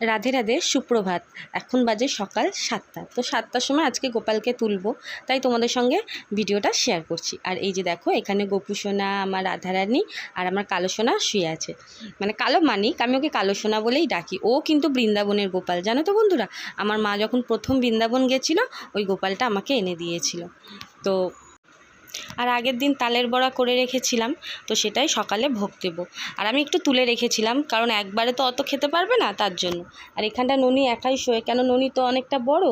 রাধে রাধে, সুপ্রভাত। এখন বাজে সকাল সাতটা। তো সাতটার সময় আজকে গোপালকে তুলবো, তাই তোমাদের সঙ্গে ভিডিওটা শেয়ার করছি। আর এই যে দেখো, এখানে গোপু সোনা, আমার রাধারানী আর আমার কালো সোনা শুয়ে আছে। মানে কালো মানিক, আমি ওকে কালো সোনা বলেই ডাকি। ও কিন্তু বৃন্দাবনের গোপাল। জানো তো বন্ধুরা, আমার মা যখন প্রথম বৃন্দাবন গেছিল, ওই গোপালটা আমাকে এনে দিয়েছিল। তো আর আগের দিন তালের বড়া করে রেখেছিলাম, তো সেটাই সকালে ভোগ দেবো। আর আমি একটু তুলে রেখেছিলাম, কারণ একবারে তো অত খেতে পারবে না তার জন্য। আর এখানটা ননি একাই শোয়, কেন ননি তো অনেকটা বড়,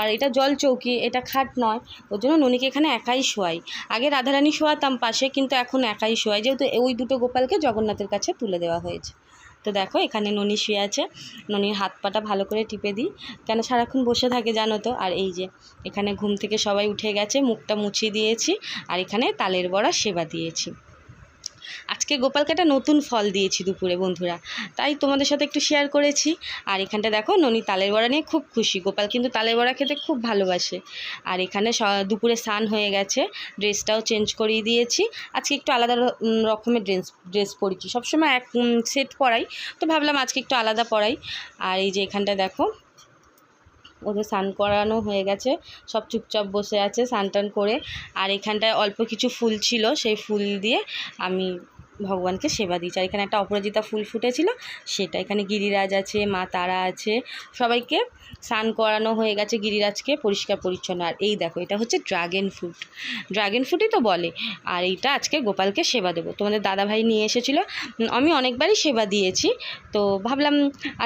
আর এটা জল চৌকি, এটা খাট নয়, ওর জন্য ননিকে এখানে একাই শোয়াই। আগে রাধারানী শোয়াতাম পাশে, কিন্তু এখন একাই শোয়াই, যেহেতু ওই দুটো গোপালকে জগন্নাথের কাছে তুলে দেওয়া হয়েছে। তো দেখো, এখানে ননি শুয়ে আছে। ননির হাত পাটা ভালো করে টিপে দিই। কেন সারাক্ষণ বসে থাকে জানো তো? আর এই যে, এখানে ঘুম থেকে সবাই উঠে গেছে, মুখটা মুছিয়ে দিয়েছি, আর এখানে তালের বড়া সেবা দিয়েছি। আজকে গোপালকে একটা নতুন ফল দিয়েছি দুপুরে, বন্ধুরা। তাই তোমাদের সাথে একটু শেয়ার করেছি। আর এখানটা দেখো, ননি তালের বড়া নিয়ে খুব খুশি। গোপাল কিন্তু তালের বড়া খেতে খুব ভালোবাসে। আর এখানে দুপুরে স্নান হয়ে গেছে, ড্রেসটাও চেঞ্জ করিয়ে দিয়েছি। আজকে একটু আলাদা রকমের ড্রেস ড্রেস পরেছি সবসময় এক সেট পরাই। তো ভাবলাম আজকে একটু আলাদা পরাই। আর এই যে এখানটা দেখো ওদের স্নান করানো হয়ে গেছে। সব চুপচাপ বসে আছে স্নান টান করে। আর এখানটায় অল্প কিছু ফুল ছিল, সেই ফুল দিয়ে আমি ভগবানকে সেবা দিয়েছি। আর এখানে একটা অপরাজিতা ফুল ফুটেছিল, সেটা এখানে গিরিরাজ আছে, মা তারা আছে, সবাইকে স্নান করানো হয়ে গেছে গিরিরাজকে পরিষ্কার পরিচ্ছন্ন। আর এই দেখো, এটা হচ্ছে ড্রাগন ফ্রুট ড্রাগন ফ্রুটই তো বলে। আর এইটা আজকে গোপালকে সেবা দেবো। তোমাদের দাদাভাই নিয়ে এসেছিল আমি অনেকবারই সেবা দিয়েছি। তো ভাবলাম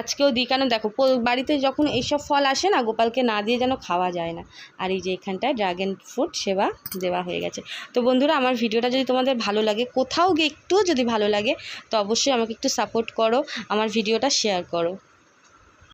আজকেও দিই, কেন দেখো বাড়িতে যখন এইসব ফল আসে না, গোপালকে না দিয়ে যেন খাওয়া যায় না। আর এই যে এখানটায় ড্রাগন ফ্রুট সেবা দেওয়া হয়ে গেছে। তো বন্ধুরা, আমার ভিডিওটা যদি তোমাদের ভালো লাগে, কোথাও গিয়ে একটুও যদি ভালো লাগে তো অবশ্যই আমাকে একটু সাপোর্ট করো আমার ভিডিওটা শেয়ার করো।